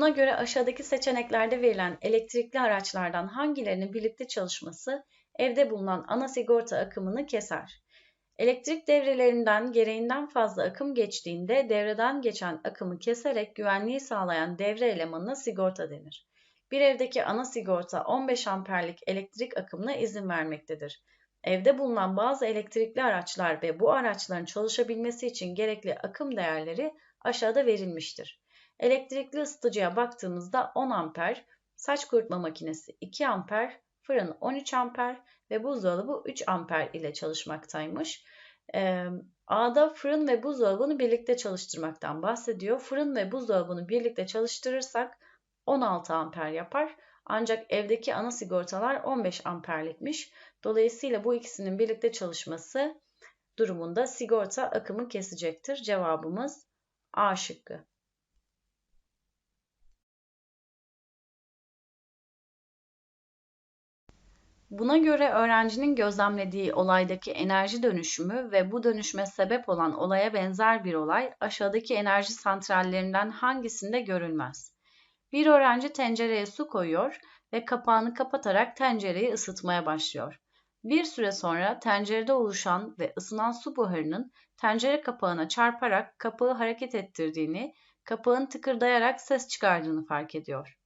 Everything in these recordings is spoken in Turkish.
Buna göre aşağıdaki seçeneklerde verilen elektrikli araçlardan hangilerinin birlikte çalışması evde bulunan ana sigorta akımını keser? Elektrik devrelerinden gereğinden fazla akım geçtiğinde devreden geçen akımı keserek güvenliği sağlayan devre elemanına sigorta denir. Bir evdeki ana sigorta 15 amperlik elektrik akımına izin vermektedir. Evde bulunan bazı elektrikli araçlar ve bu araçların çalışabilmesi için gerekli akım değerleri aşağıda verilmiştir. Elektrikli ısıtıcıya baktığımızda 10 amper, saç kurutma makinesi 2 amper, fırın 13 amper ve buzdolabı 3 amper ile çalışmaktaymış. Ee, A'da fırın ve buzdolabını birlikte çalıştırmaktan bahsediyor. Fırın ve buzdolabını birlikte çalıştırırsak 16 amper yapar. Ancak evdeki ana sigortalar 15 amperlikmiş. Dolayısıyla bu ikisinin birlikte çalışması durumunda sigorta akımı kesecektir. Cevabımız A şıkkı. Buna göre öğrencinin gözlemlediği olaydaki enerji dönüşümü ve bu dönüşme sebep olan olaya benzer bir olay aşağıdaki enerji santrallerinden hangisinde görülmez? Bir öğrenci tencereye su koyuyor ve kapağını kapatarak tencereyi ısıtmaya başlıyor. Bir süre sonra tencerede oluşan ve ısınan su buharının tencere kapağına çarparak kapağı hareket ettirdiğini, kapağın tıkırdayarak ses çıkardığını fark ediyor.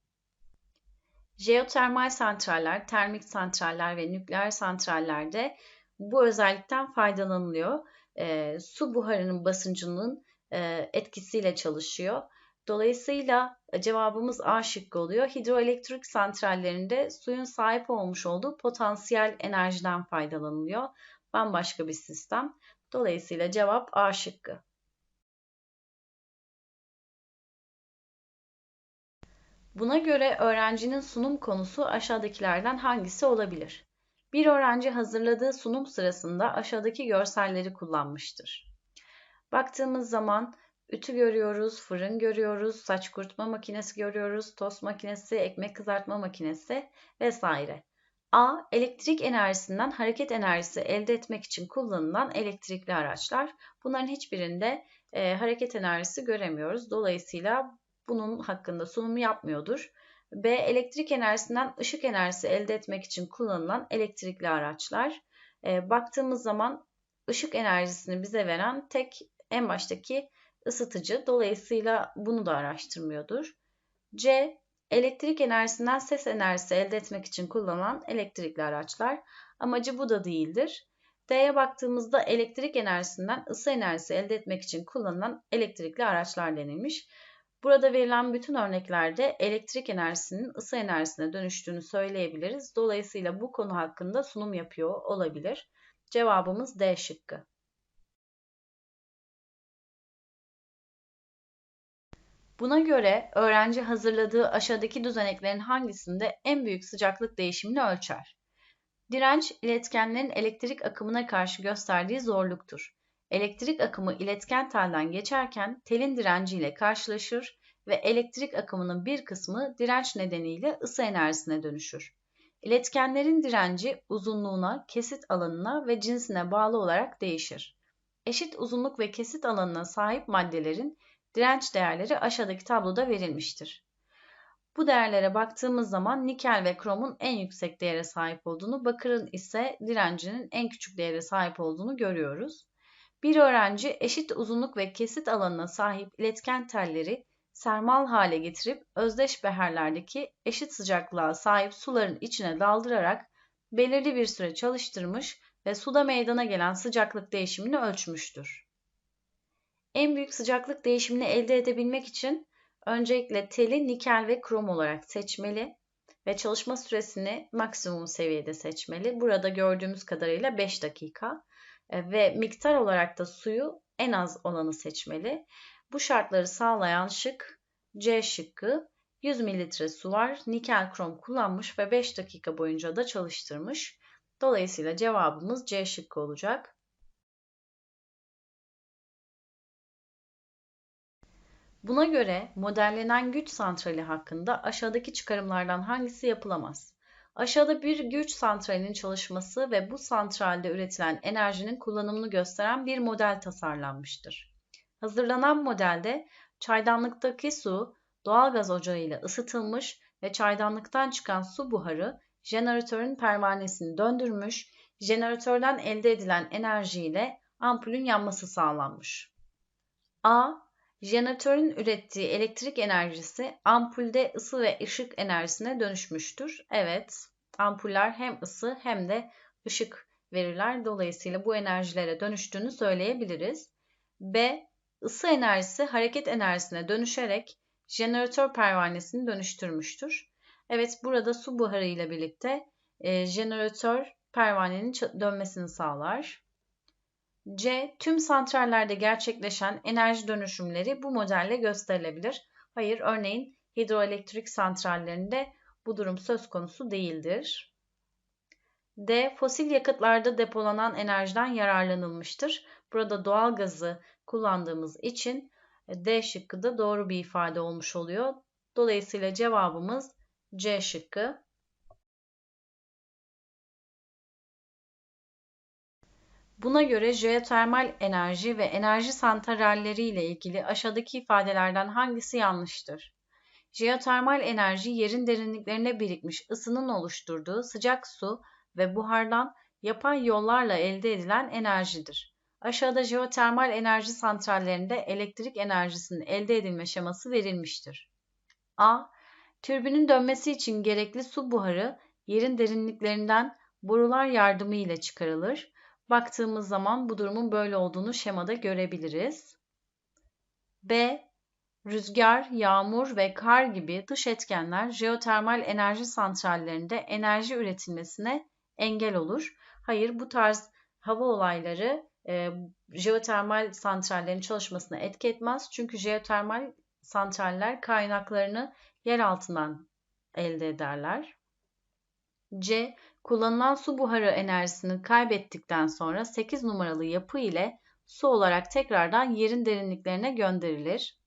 Jeotermal santraller, termik santraller ve nükleer santrallerde bu özellikten faydalanılıyor. E, su buharının basıncının e, etkisiyle çalışıyor. Dolayısıyla cevabımız A şıkkı oluyor. Hidroelektrik santrallerinde suyun sahip olmuş olduğu potansiyel enerjiden faydalanılıyor. Bambaşka bir sistem. Dolayısıyla cevap A şıkkı. Buna göre öğrencinin sunum konusu aşağıdakilerden hangisi olabilir? Bir öğrenci hazırladığı sunum sırasında aşağıdaki görselleri kullanmıştır. Baktığımız zaman ütü görüyoruz, fırın görüyoruz, saç kurutma makinesi görüyoruz, tost makinesi, ekmek kızartma makinesi vesaire. A. Elektrik enerjisinden hareket enerjisi elde etmek için kullanılan elektrikli araçlar. Bunların hiçbirinde e, hareket enerjisi göremiyoruz. Dolayısıyla bunun hakkında sunumu yapmıyordur. B. Elektrik enerjisinden ışık enerjisi elde etmek için kullanılan elektrikli araçlar. E, baktığımız zaman ışık enerjisini bize veren tek en baştaki ısıtıcı. Dolayısıyla bunu da araştırmıyordur. C. Elektrik enerjisinden ses enerjisi elde etmek için kullanılan elektrikli araçlar. Amacı bu da değildir. D'ye baktığımızda elektrik enerjisinden ısı enerjisi elde etmek için kullanılan elektrikli araçlar denilmiş. Burada verilen bütün örneklerde elektrik enerjisinin ısı enerjisine dönüştüğünü söyleyebiliriz. Dolayısıyla bu konu hakkında sunum yapıyor olabilir. Cevabımız D şıkkı. Buna göre öğrenci hazırladığı aşağıdaki düzeneklerin hangisinde en büyük sıcaklık değişimini ölçer? Direnç, iletkenlerin elektrik akımına karşı gösterdiği zorluktur. Elektrik akımı iletken telden geçerken telin direnciyle karşılaşır ve elektrik akımının bir kısmı direnç nedeniyle ısı enerjisine dönüşür. İletkenlerin direnci uzunluğuna, kesit alanına ve cinsine bağlı olarak değişir. Eşit uzunluk ve kesit alanına sahip maddelerin direnç değerleri aşağıdaki tabloda verilmiştir. Bu değerlere baktığımız zaman nikel ve kromun en yüksek değere sahip olduğunu, bakırın ise direncinin en küçük değere sahip olduğunu görüyoruz. Bir öğrenci eşit uzunluk ve kesit alanına sahip iletken telleri sermal hale getirip özdeş beherlerdeki eşit sıcaklığa sahip suların içine daldırarak belirli bir süre çalıştırmış ve suda meydana gelen sıcaklık değişimini ölçmüştür. En büyük sıcaklık değişimini elde edebilmek için öncelikle teli nikel ve krom olarak seçmeli ve çalışma süresini maksimum seviyede seçmeli. Burada gördüğümüz kadarıyla 5 dakika ve miktar olarak da suyu en az olanı seçmeli. Bu şartları sağlayan şık C şıkkı 100 mililitre su var, nikel krom kullanmış ve 5 dakika boyunca da çalıştırmış. Dolayısıyla cevabımız C şıkkı olacak. Buna göre modellenen güç santrali hakkında aşağıdaki çıkarımlardan hangisi yapılamaz? Aşağıda bir güç santralinin çalışması ve bu santralde üretilen enerjinin kullanımını gösteren bir model tasarlanmıştır. Hazırlanan modelde çaydanlıktaki su doğalgaz ocağı ile ısıtılmış ve çaydanlıktan çıkan su buharı jeneratörün pervanesini döndürmüş, jeneratörden elde edilen enerjiyle ampulün yanması sağlanmış. A. Jeneratörün ürettiği elektrik enerjisi ampulde ısı ve ışık enerjisine dönüşmüştür. Evet, ampuller hem ısı hem de ışık verirler. Dolayısıyla bu enerjilere dönüştüğünü söyleyebiliriz. B. Isı enerjisi hareket enerjisine dönüşerek jeneratör pervanesini dönüştürmüştür. Evet burada su buharı ile birlikte e, jeneratör pervanenin dönmesini sağlar. C. Tüm santrallerde gerçekleşen enerji dönüşümleri bu modelle gösterilebilir. Hayır, örneğin hidroelektrik santrallerinde bu durum söz konusu değildir. D. Fosil yakıtlarda depolanan enerjiden yararlanılmıştır. Burada doğal gazı kullandığımız için D şıkkı da doğru bir ifade olmuş oluyor. Dolayısıyla cevabımız C şıkkı. Buna göre jeotermal enerji ve enerji santralleri ile ilgili aşağıdaki ifadelerden hangisi yanlıştır? Jeotermal enerji yerin derinliklerine birikmiş ısının oluşturduğu sıcak su ve buhardan yapay yollarla elde edilen enerjidir. Aşağıda jeotermal enerji santrallerinde elektrik enerjisinin elde edilme şeması verilmiştir. A. Türbinin dönmesi için gerekli su buharı yerin derinliklerinden borular yardımı ile çıkarılır. Baktığımız zaman bu durumun böyle olduğunu şemada görebiliriz. B. Rüzgar, yağmur ve kar gibi dış etkenler jeotermal enerji santrallerinde enerji üretilmesine engel olur. Hayır bu tarz hava olayları e, jeotermal santrallerin çalışmasına etki etmez. Çünkü jeotermal santraller kaynaklarını yer altından elde ederler. C. Kullanılan su buharı enerjisini kaybettikten sonra 8 numaralı yapı ile su olarak tekrardan yerin derinliklerine gönderilir.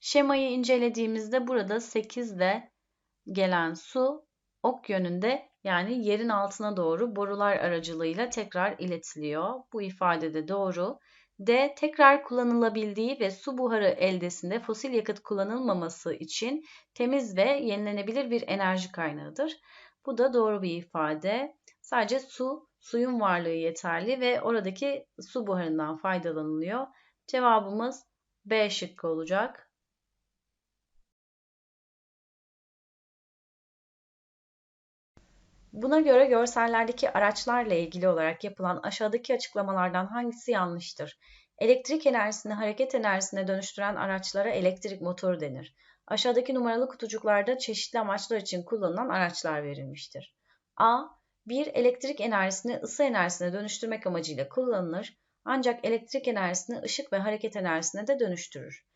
Şemayı incelediğimizde burada 8 ile gelen su ok yönünde yani yerin altına doğru borular aracılığıyla tekrar iletiliyor. Bu ifade de doğru. D. Tekrar kullanılabildiği ve su buharı eldesinde fosil yakıt kullanılmaması için temiz ve yenilenebilir bir enerji kaynağıdır. Bu da doğru bir ifade. Sadece su, suyun varlığı yeterli ve oradaki su buharından faydalanılıyor. Cevabımız B şıkkı olacak. Buna göre görsellerdeki araçlarla ilgili olarak yapılan aşağıdaki açıklamalardan hangisi yanlıştır? Elektrik enerjisini hareket enerjisine dönüştüren araçlara elektrik motoru denir. Aşağıdaki numaralı kutucuklarda çeşitli amaçlar için kullanılan araçlar verilmiştir. A. Bir elektrik enerjisini ısı enerjisine dönüştürmek amacıyla kullanılır ancak elektrik enerjisini ışık ve hareket enerjisine de dönüştürür.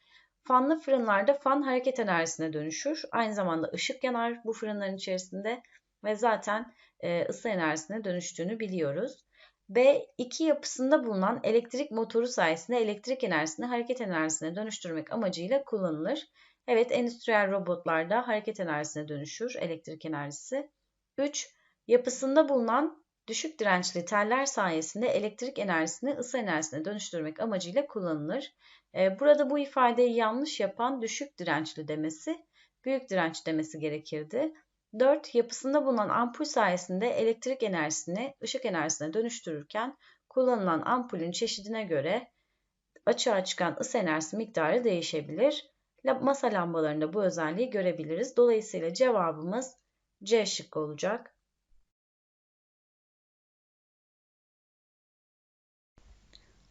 Fanlı fırınlarda fan hareket enerjisine dönüşür. Aynı zamanda ışık yanar bu fırınların içerisinde ve zaten e, ısı enerjisine dönüştüğünü biliyoruz. B. iki yapısında bulunan elektrik motoru sayesinde elektrik enerjisini hareket enerjisine dönüştürmek amacıyla kullanılır. Evet, endüstriyel robotlarda hareket enerjisine dönüşür elektrik enerjisi. 3. Yapısında bulunan düşük dirençli teller sayesinde elektrik enerjisini ısı enerjisine dönüştürmek amacıyla kullanılır. E, burada bu ifadeyi yanlış yapan düşük dirençli demesi, büyük direnç demesi gerekirdi. 4. Yapısında bulunan ampul sayesinde elektrik enerjisini ışık enerjisine dönüştürürken kullanılan ampulün çeşidine göre açığa çıkan ısı enerjisi miktarı değişebilir. Masa lambalarında bu özelliği görebiliriz. Dolayısıyla cevabımız C şıkkı olacak.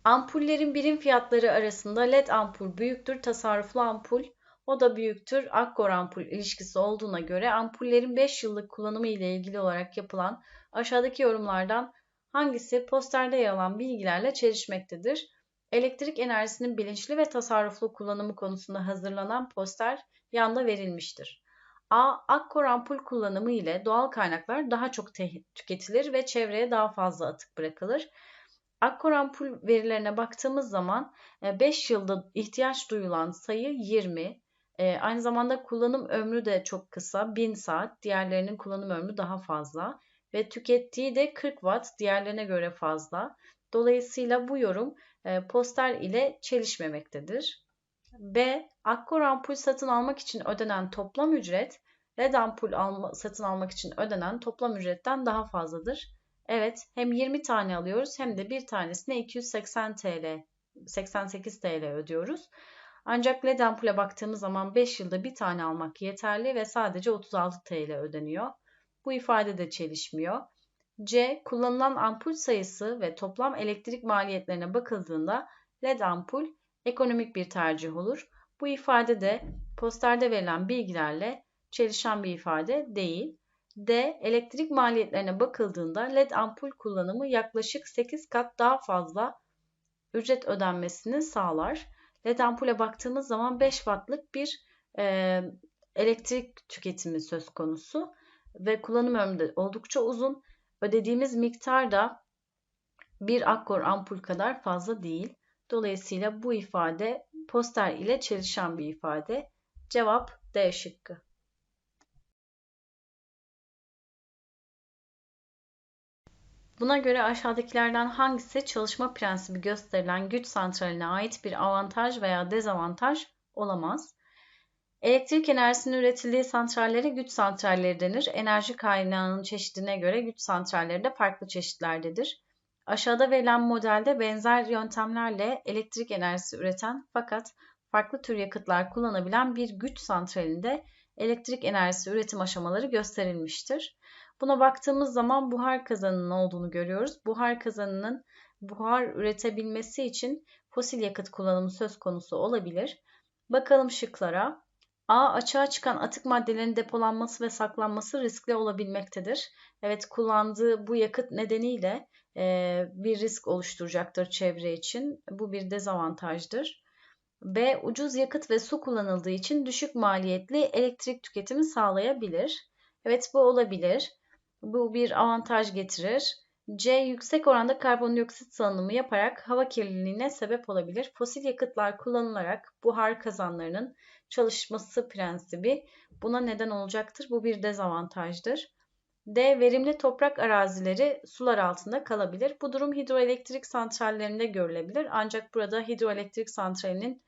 Ampullerin birim fiyatları arasında LED ampul büyüktür, tasarruflu ampul o da büyüktür. Akkor ampul ilişkisi olduğuna göre ampullerin 5 yıllık kullanımı ile ilgili olarak yapılan aşağıdaki yorumlardan hangisi posterde yer alan bilgilerle çelişmektedir? Elektrik enerjisinin bilinçli ve tasarruflu kullanımı konusunda hazırlanan poster yanda verilmiştir. A. Akkor ampul kullanımı ile doğal kaynaklar daha çok tüketilir ve çevreye daha fazla atık bırakılır. Akkor ampul verilerine baktığımız zaman 5 e, yılda ihtiyaç duyulan sayı 20, e, aynı zamanda kullanım ömrü de çok kısa. 1000 saat. Diğerlerinin kullanım ömrü daha fazla. Ve tükettiği de 40 watt. Diğerlerine göre fazla. Dolayısıyla bu yorum poster ile çelişmemektedir. B. Akkor ampul satın almak için ödenen toplam ücret LED ampul alma, satın almak için ödenen toplam ücretten daha fazladır. Evet, hem 20 tane alıyoruz hem de bir tanesine 280 TL, 88 TL ödüyoruz. Ancak LED ampule baktığımız zaman 5 yılda bir tane almak yeterli ve sadece 36 TL ödeniyor. Bu ifade de çelişmiyor. C. Kullanılan ampul sayısı ve toplam elektrik maliyetlerine bakıldığında LED ampul ekonomik bir tercih olur. Bu ifade de posterde verilen bilgilerle çelişen bir ifade değil. D. Elektrik maliyetlerine bakıldığında LED ampul kullanımı yaklaşık 8 kat daha fazla ücret ödenmesini sağlar. LED ampule baktığımız zaman 5 wattlık bir e, elektrik tüketimi söz konusu ve kullanım ömrü de oldukça uzun. Ödediğimiz miktar da bir akkor ampul kadar fazla değil. Dolayısıyla bu ifade poster ile çelişen bir ifade. Cevap D şıkkı. Buna göre aşağıdakilerden hangisi çalışma prensibi gösterilen güç santraline ait bir avantaj veya dezavantaj olamaz? Elektrik enerjisinin üretildiği santrallere güç santralleri denir. Enerji kaynağının çeşidine göre güç santralleri de farklı çeşitlerdedir. Aşağıda verilen modelde benzer yöntemlerle elektrik enerjisi üreten fakat farklı tür yakıtlar kullanabilen bir güç santralinde elektrik enerjisi üretim aşamaları gösterilmiştir. Buna baktığımız zaman buhar kazanının olduğunu görüyoruz. Buhar kazanının buhar üretebilmesi için fosil yakıt kullanımı söz konusu olabilir. Bakalım şıklara. A. Açığa çıkan atık maddelerin depolanması ve saklanması riskli olabilmektedir. Evet kullandığı bu yakıt nedeniyle e, bir risk oluşturacaktır çevre için. Bu bir dezavantajdır. B. Ucuz yakıt ve su kullanıldığı için düşük maliyetli elektrik tüketimi sağlayabilir. Evet bu olabilir. Bu bir avantaj getirir. C. Yüksek oranda karbondioksit salınımı yaparak hava kirliliğine sebep olabilir. Fosil yakıtlar kullanılarak buhar kazanlarının çalışması prensibi buna neden olacaktır. Bu bir dezavantajdır. D. Verimli toprak arazileri sular altında kalabilir. Bu durum hidroelektrik santrallerinde görülebilir. Ancak burada hidroelektrik santralinin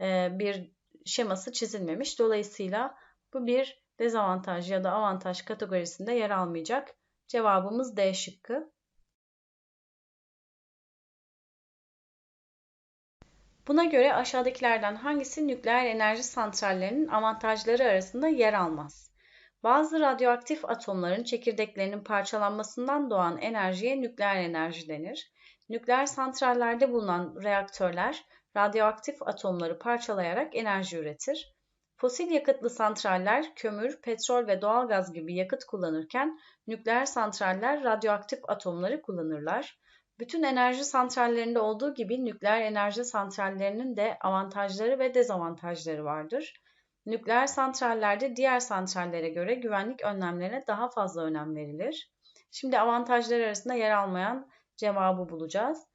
e, bir şeması çizilmemiş. Dolayısıyla bu bir dezavantaj ya da avantaj kategorisinde yer almayacak. Cevabımız D şıkkı. Buna göre aşağıdakilerden hangisi nükleer enerji santrallerinin avantajları arasında yer almaz? Bazı radyoaktif atomların çekirdeklerinin parçalanmasından doğan enerjiye nükleer enerji denir. Nükleer santrallerde bulunan reaktörler radyoaktif atomları parçalayarak enerji üretir. Fosil yakıtlı santraller kömür, petrol ve doğalgaz gibi yakıt kullanırken nükleer santraller radyoaktif atomları kullanırlar. Bütün enerji santrallerinde olduğu gibi nükleer enerji santrallerinin de avantajları ve dezavantajları vardır. Nükleer santrallerde diğer santrallere göre güvenlik önlemlerine daha fazla önem verilir. Şimdi avantajlar arasında yer almayan cevabı bulacağız.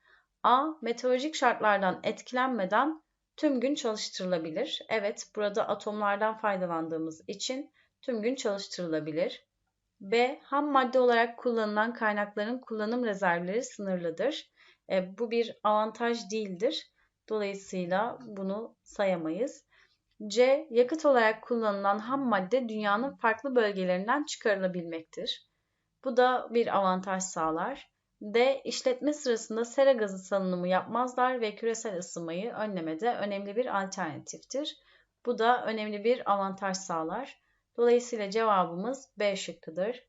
A. Meteorolojik şartlardan etkilenmeden tüm gün çalıştırılabilir. Evet, burada atomlardan faydalandığımız için tüm gün çalıştırılabilir. B. Ham madde olarak kullanılan kaynakların kullanım rezervleri sınırlıdır. E, bu bir avantaj değildir. Dolayısıyla bunu sayamayız. C. Yakıt olarak kullanılan ham madde dünyanın farklı bölgelerinden çıkarılabilmektir. Bu da bir avantaj sağlar. D. İşletme sırasında sera gazı salınımı yapmazlar ve küresel ısınmayı önlemede önemli bir alternatiftir. Bu da önemli bir avantaj sağlar. Dolayısıyla cevabımız B şıkkıdır.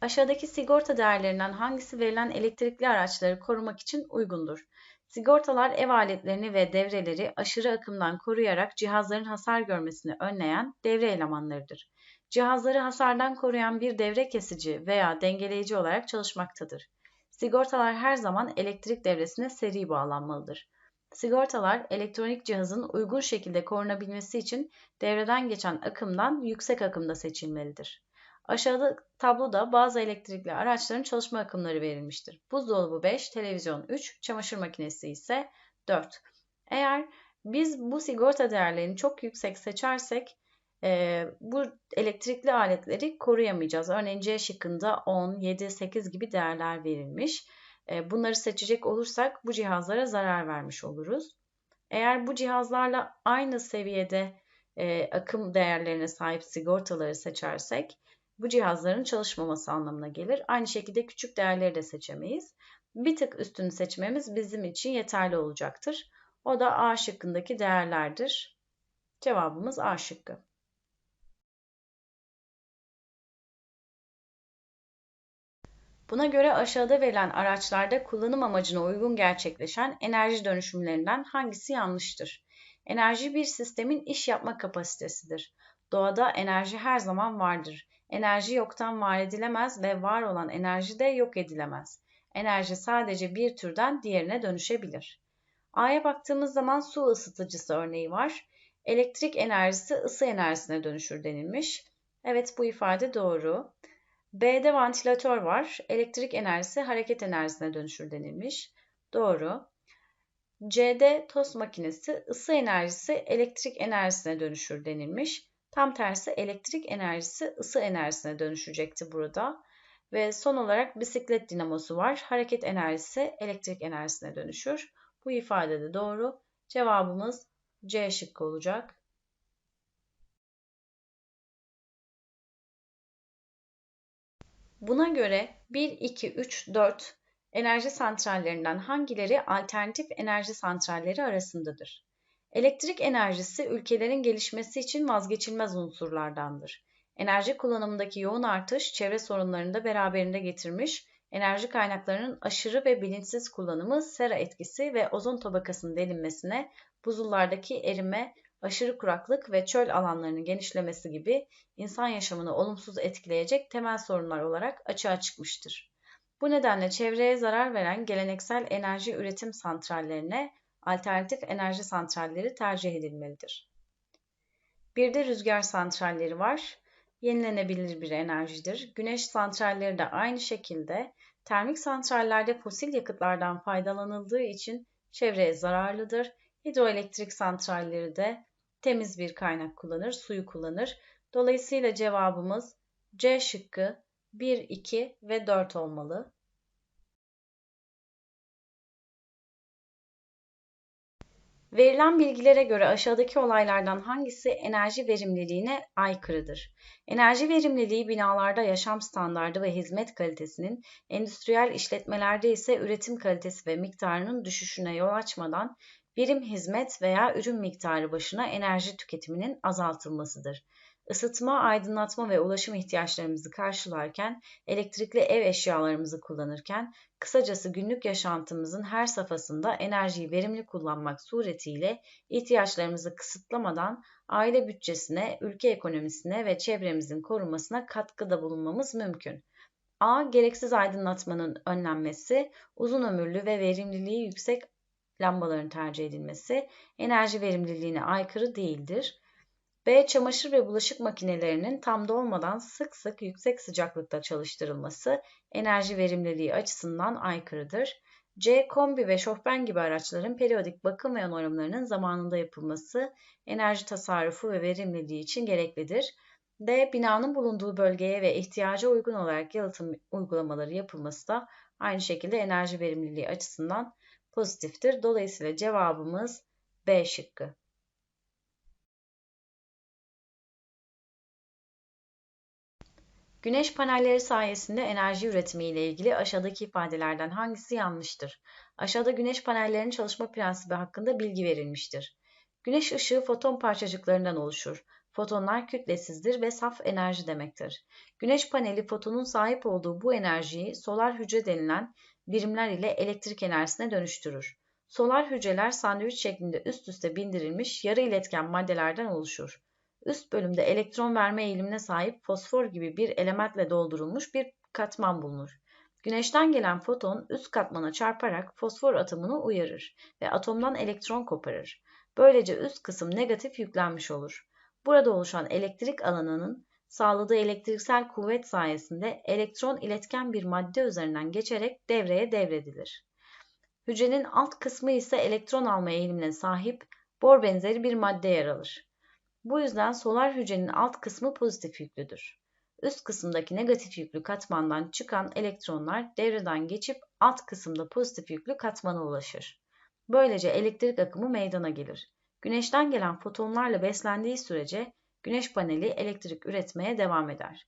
Aşağıdaki sigorta değerlerinden hangisi verilen elektrikli araçları korumak için uygundur? Sigortalar ev aletlerini ve devreleri aşırı akımdan koruyarak cihazların hasar görmesini önleyen devre elemanlarıdır. Cihazları hasardan koruyan bir devre kesici veya dengeleyici olarak çalışmaktadır. Sigortalar her zaman elektrik devresine seri bağlanmalıdır. Sigortalar elektronik cihazın uygun şekilde korunabilmesi için devreden geçen akımdan yüksek akımda seçilmelidir. Aşağıda tabloda bazı elektrikli araçların çalışma akımları verilmiştir. Buzdolabı 5, televizyon 3, çamaşır makinesi ise 4. Eğer biz bu sigorta değerlerini çok yüksek seçersek e, bu elektrikli aletleri koruyamayacağız. Örneğin C şıkkında 10, 7, 8 gibi değerler verilmiş. E, bunları seçecek olursak bu cihazlara zarar vermiş oluruz. Eğer bu cihazlarla aynı seviyede e, akım değerlerine sahip sigortaları seçersek bu cihazların çalışmaması anlamına gelir. Aynı şekilde küçük değerleri de seçemeyiz. Bir tık üstünü seçmemiz bizim için yeterli olacaktır. O da A şıkkındaki değerlerdir. Cevabımız A şıkkı. Buna göre aşağıda verilen araçlarda kullanım amacına uygun gerçekleşen enerji dönüşümlerinden hangisi yanlıştır? Enerji bir sistemin iş yapma kapasitesidir. Doğada enerji her zaman vardır. Enerji yoktan var edilemez ve var olan enerji de yok edilemez. Enerji sadece bir türden diğerine dönüşebilir. A'ya baktığımız zaman su ısıtıcısı örneği var. Elektrik enerjisi ısı enerjisine dönüşür denilmiş. Evet bu ifade doğru. B'de vantilatör var. Elektrik enerjisi hareket enerjisine dönüşür denilmiş. Doğru. C'de tost makinesi ısı enerjisi elektrik enerjisine dönüşür denilmiş. Tam tersi elektrik enerjisi ısı enerjisine dönüşecekti burada. Ve son olarak bisiklet dinamosu var. Hareket enerjisi elektrik enerjisine dönüşür. Bu ifade de doğru. Cevabımız C şıkkı olacak. Buna göre 1, 2, 3, 4 enerji santrallerinden hangileri alternatif enerji santralleri arasındadır? Elektrik enerjisi ülkelerin gelişmesi için vazgeçilmez unsurlardandır. Enerji kullanımındaki yoğun artış çevre sorunlarını da beraberinde getirmiş, enerji kaynaklarının aşırı ve bilinçsiz kullanımı sera etkisi ve ozon tabakasının delinmesine, buzullardaki erime, aşırı kuraklık ve çöl alanlarının genişlemesi gibi insan yaşamını olumsuz etkileyecek temel sorunlar olarak açığa çıkmıştır. Bu nedenle çevreye zarar veren geleneksel enerji üretim santrallerine alternatif enerji santralleri tercih edilmelidir. Bir de rüzgar santralleri var. Yenilenebilir bir enerjidir. Güneş santralleri de aynı şekilde termik santrallerde fosil yakıtlardan faydalanıldığı için çevreye zararlıdır. Hidroelektrik santralleri de temiz bir kaynak kullanır, suyu kullanır. Dolayısıyla cevabımız C şıkkı 1, 2 ve 4 olmalı. Verilen bilgilere göre aşağıdaki olaylardan hangisi enerji verimliliğine aykırıdır? Enerji verimliliği binalarda yaşam standardı ve hizmet kalitesinin, endüstriyel işletmelerde ise üretim kalitesi ve miktarının düşüşüne yol açmadan birim hizmet veya ürün miktarı başına enerji tüketiminin azaltılmasıdır. Isıtma, aydınlatma ve ulaşım ihtiyaçlarımızı karşılarken, elektrikli ev eşyalarımızı kullanırken, kısacası günlük yaşantımızın her safhasında enerjiyi verimli kullanmak suretiyle ihtiyaçlarımızı kısıtlamadan aile bütçesine, ülke ekonomisine ve çevremizin korunmasına katkıda bulunmamız mümkün. A. Gereksiz aydınlatmanın önlenmesi, uzun ömürlü ve verimliliği yüksek lambaların tercih edilmesi enerji verimliliğine aykırı değildir. B. Çamaşır ve bulaşık makinelerinin tam dolmadan sık sık yüksek sıcaklıkta çalıştırılması enerji verimliliği açısından aykırıdır. C. Kombi ve şofben gibi araçların periyodik bakım ve onarımlarının zamanında yapılması enerji tasarrufu ve verimliliği için gereklidir. D. Binanın bulunduğu bölgeye ve ihtiyaca uygun olarak yalıtım uygulamaları yapılması da aynı şekilde enerji verimliliği açısından pozitiftir. Dolayısıyla cevabımız B şıkkı. Güneş panelleri sayesinde enerji üretimi ile ilgili aşağıdaki ifadelerden hangisi yanlıştır? Aşağıda güneş panellerinin çalışma prensibi hakkında bilgi verilmiştir. Güneş ışığı foton parçacıklarından oluşur. Fotonlar kütlesizdir ve saf enerji demektir. Güneş paneli fotonun sahip olduğu bu enerjiyi solar hücre denilen birimler ile elektrik enerjisine dönüştürür. Solar hücreler sandviç şeklinde üst üste bindirilmiş yarı iletken maddelerden oluşur. Üst bölümde elektron verme eğilimine sahip fosfor gibi bir elementle doldurulmuş bir katman bulunur. Güneşten gelen foton üst katmana çarparak fosfor atomunu uyarır ve atomdan elektron koparır. Böylece üst kısım negatif yüklenmiş olur. Burada oluşan elektrik alanının sağladığı elektriksel kuvvet sayesinde elektron iletken bir madde üzerinden geçerek devreye devredilir. Hücrenin alt kısmı ise elektron alma eğilimine sahip bor benzeri bir madde yer alır. Bu yüzden solar hücrenin alt kısmı pozitif yüklüdür. üst kısımdaki negatif yüklü katmandan çıkan elektronlar devreden geçip alt kısımda pozitif yüklü katmana ulaşır. Böylece elektrik akımı meydana gelir. Güneşten gelen fotonlarla beslendiği sürece güneş paneli elektrik üretmeye devam eder.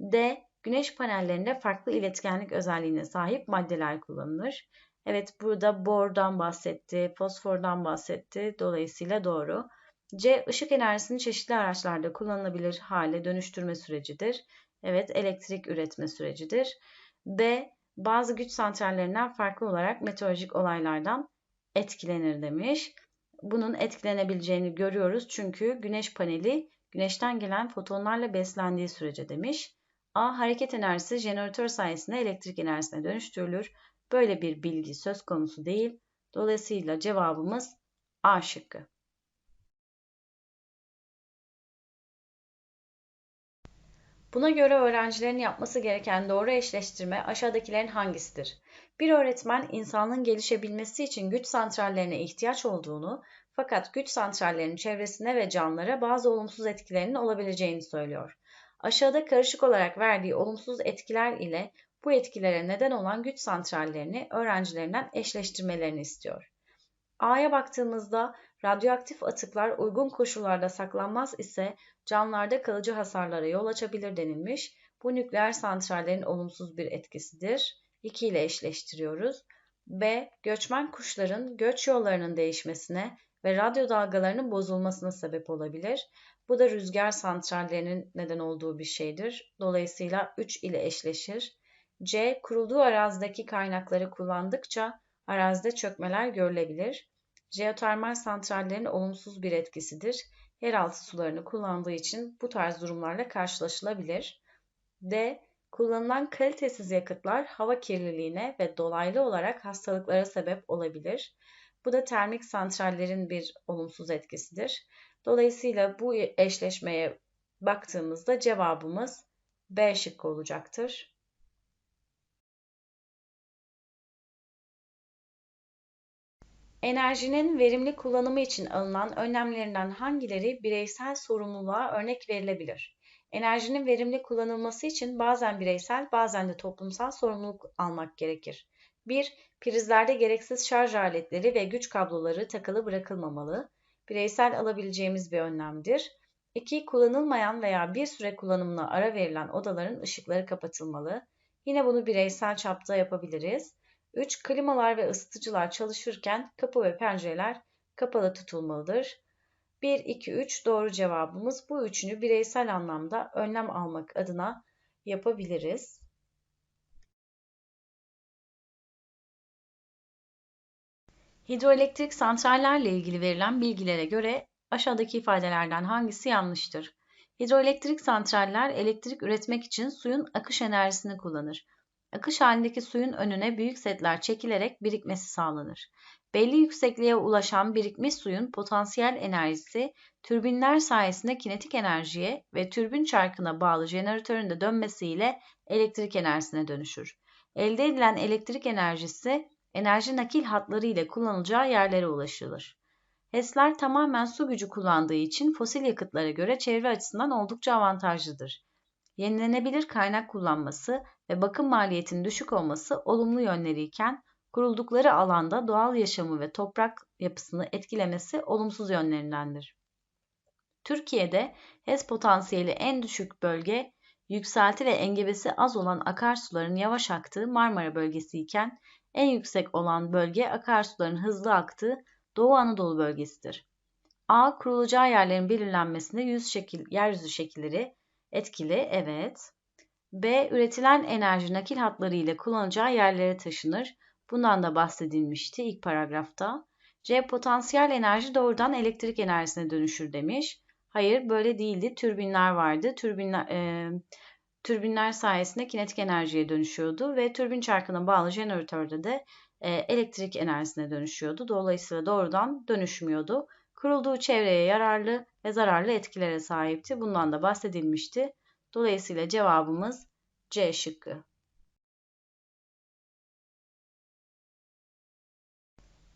D. Güneş panellerinde farklı iletkenlik özelliğine sahip maddeler kullanılır. Evet burada bordan bahsetti, fosfordan bahsetti. Dolayısıyla doğru. C. Işık enerjisini çeşitli araçlarda kullanılabilir hale dönüştürme sürecidir. Evet elektrik üretme sürecidir. D. Bazı güç santrallerinden farklı olarak meteorolojik olaylardan etkilenir demiş. Bunun etkilenebileceğini görüyoruz çünkü güneş paneli güneşten gelen fotonlarla beslendiği sürece demiş. A. Hareket enerjisi jeneratör sayesinde elektrik enerjisine dönüştürülür. Böyle bir bilgi söz konusu değil. Dolayısıyla cevabımız A şıkkı. Buna göre öğrencilerin yapması gereken doğru eşleştirme aşağıdakilerin hangisidir? Bir öğretmen insanlığın gelişebilmesi için güç santrallerine ihtiyaç olduğunu fakat güç santrallerinin çevresine ve canlılara bazı olumsuz etkilerinin olabileceğini söylüyor. Aşağıda karışık olarak verdiği olumsuz etkiler ile bu etkilere neden olan güç santrallerini öğrencilerinden eşleştirmelerini istiyor. A'ya baktığımızda radyoaktif atıklar uygun koşullarda saklanmaz ise canlılarda kalıcı hasarlara yol açabilir denilmiş. Bu nükleer santrallerin olumsuz bir etkisidir. 2 ile eşleştiriyoruz. B. Göçmen kuşların göç yollarının değişmesine ve radyo dalgalarının bozulmasına sebep olabilir. Bu da rüzgar santrallerinin neden olduğu bir şeydir. Dolayısıyla 3 ile eşleşir. C. Kurulduğu arazideki kaynakları kullandıkça arazide çökmeler görülebilir. Jeotermal santrallerin olumsuz bir etkisidir. Yeraltı sularını kullandığı için bu tarz durumlarla karşılaşılabilir. D. Kullanılan kalitesiz yakıtlar hava kirliliğine ve dolaylı olarak hastalıklara sebep olabilir. Bu da termik santrallerin bir olumsuz etkisidir. Dolayısıyla bu eşleşmeye baktığımızda cevabımız B şıkkı olacaktır. Enerjinin verimli kullanımı için alınan önlemlerinden hangileri bireysel sorumluluğa örnek verilebilir? Enerjinin verimli kullanılması için bazen bireysel, bazen de toplumsal sorumluluk almak gerekir. 1. Prizlerde gereksiz şarj aletleri ve güç kabloları takılı bırakılmamalı. Bireysel alabileceğimiz bir önlemdir. 2. Kullanılmayan veya bir süre kullanımına ara verilen odaların ışıkları kapatılmalı. Yine bunu bireysel çapta yapabiliriz. 3. Klimalar ve ısıtıcılar çalışırken kapı ve pencereler kapalı tutulmalıdır. 1, 2, 3 doğru cevabımız. Bu üçünü bireysel anlamda önlem almak adına yapabiliriz. Hidroelektrik santrallerle ilgili verilen bilgilere göre aşağıdaki ifadelerden hangisi yanlıştır? Hidroelektrik santraller elektrik üretmek için suyun akış enerjisini kullanır. Akış halindeki suyun önüne büyük setler çekilerek birikmesi sağlanır. Belli yüksekliğe ulaşan birikmiş suyun potansiyel enerjisi türbinler sayesinde kinetik enerjiye ve türbin çarkına bağlı jeneratörün de dönmesiyle elektrik enerjisine dönüşür. Elde edilen elektrik enerjisi enerji nakil hatları ile kullanılacağı yerlere ulaşılır. HES'ler tamamen su gücü kullandığı için fosil yakıtlara göre çevre açısından oldukça avantajlıdır. Yenilenebilir kaynak kullanması ve bakım maliyetinin düşük olması olumlu yönleriyken kuruldukları alanda doğal yaşamı ve toprak yapısını etkilemesi olumsuz yönlerindendir. Türkiye'de HES potansiyeli en düşük bölge yükselti ve engebesi az olan akarsuların yavaş aktığı Marmara bölgesi iken en yüksek olan bölge akarsuların hızlı aktığı Doğu Anadolu bölgesidir. A. Kurulacağı yerlerin belirlenmesinde yüz şekil, yeryüzü şekilleri etkili, evet. B. Üretilen enerji nakil hatları ile kullanacağı yerlere taşınır. Bundan da bahsedilmişti ilk paragrafta. C. Potansiyel enerji doğrudan elektrik enerjisine dönüşür demiş. Hayır böyle değildi. Türbinler vardı. Türbinler, e, türbinler sayesinde kinetik enerjiye dönüşüyordu ve türbin çarkına bağlı jeneratörde de e, elektrik enerjisine dönüşüyordu. Dolayısıyla doğrudan dönüşmüyordu. Kurulduğu çevreye yararlı ve zararlı etkilere sahipti. Bundan da bahsedilmişti. Dolayısıyla cevabımız C şıkkı.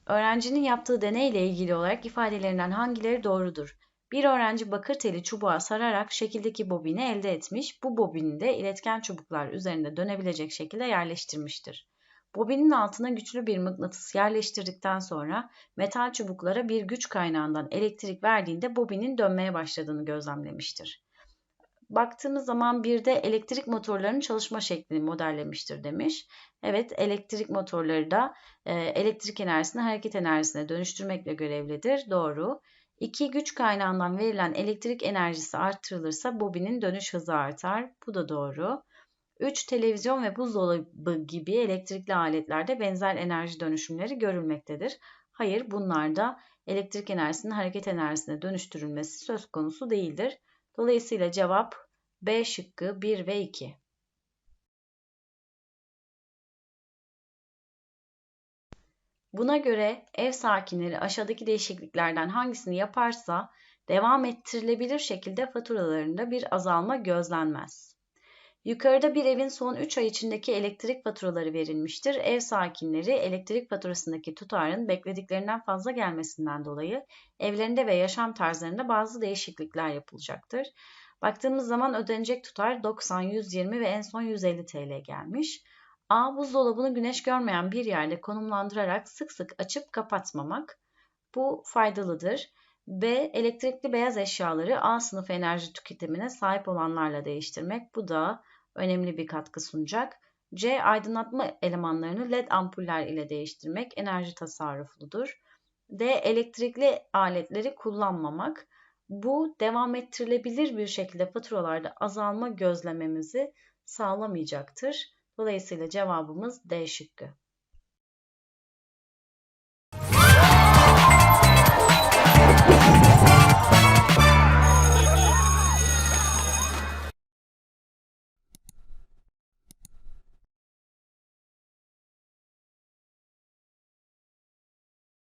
Öğrencinin yaptığı deney ile ilgili olarak ifadelerinden hangileri doğrudur? Bir öğrenci bakır teli çubuğa sararak şekildeki bobini elde etmiş. Bu bobini de iletken çubuklar üzerinde dönebilecek şekilde yerleştirmiştir. Bobinin altına güçlü bir mıknatıs yerleştirdikten sonra metal çubuklara bir güç kaynağından elektrik verdiğinde bobinin dönmeye başladığını gözlemlemiştir. Baktığımız zaman bir de elektrik motorlarının çalışma şeklini modellemiştir demiş. Evet elektrik motorları da e, elektrik enerjisini hareket enerjisine dönüştürmekle görevlidir. Doğru. İki güç kaynağından verilen elektrik enerjisi arttırılırsa bobinin dönüş hızı artar. Bu da doğru. 3. Televizyon ve buzdolabı gibi elektrikli aletlerde benzer enerji dönüşümleri görülmektedir. Hayır, bunlarda elektrik enerjisinin hareket enerjisine dönüştürülmesi söz konusu değildir. Dolayısıyla cevap B şıkkı 1 ve 2. Buna göre ev sakinleri aşağıdaki değişikliklerden hangisini yaparsa devam ettirilebilir şekilde faturalarında bir azalma gözlenmez. Yukarıda bir evin son 3 ay içindeki elektrik faturaları verilmiştir. Ev sakinleri elektrik faturasındaki tutarın beklediklerinden fazla gelmesinden dolayı evlerinde ve yaşam tarzlarında bazı değişiklikler yapılacaktır. Baktığımız zaman ödenecek tutar 90, 120 ve en son 150 TL gelmiş. A. Buzdolabını güneş görmeyen bir yerde konumlandırarak sık sık açıp kapatmamak. Bu faydalıdır. B. Elektrikli beyaz eşyaları A sınıf enerji tüketimine sahip olanlarla değiştirmek. Bu da önemli bir katkı sunacak. C. Aydınlatma elemanlarını LED ampuller ile değiştirmek enerji tasarrufludur. D. Elektrikli aletleri kullanmamak. Bu devam ettirilebilir bir şekilde faturalarda azalma gözlememizi sağlamayacaktır. Dolayısıyla cevabımız D şıkkı.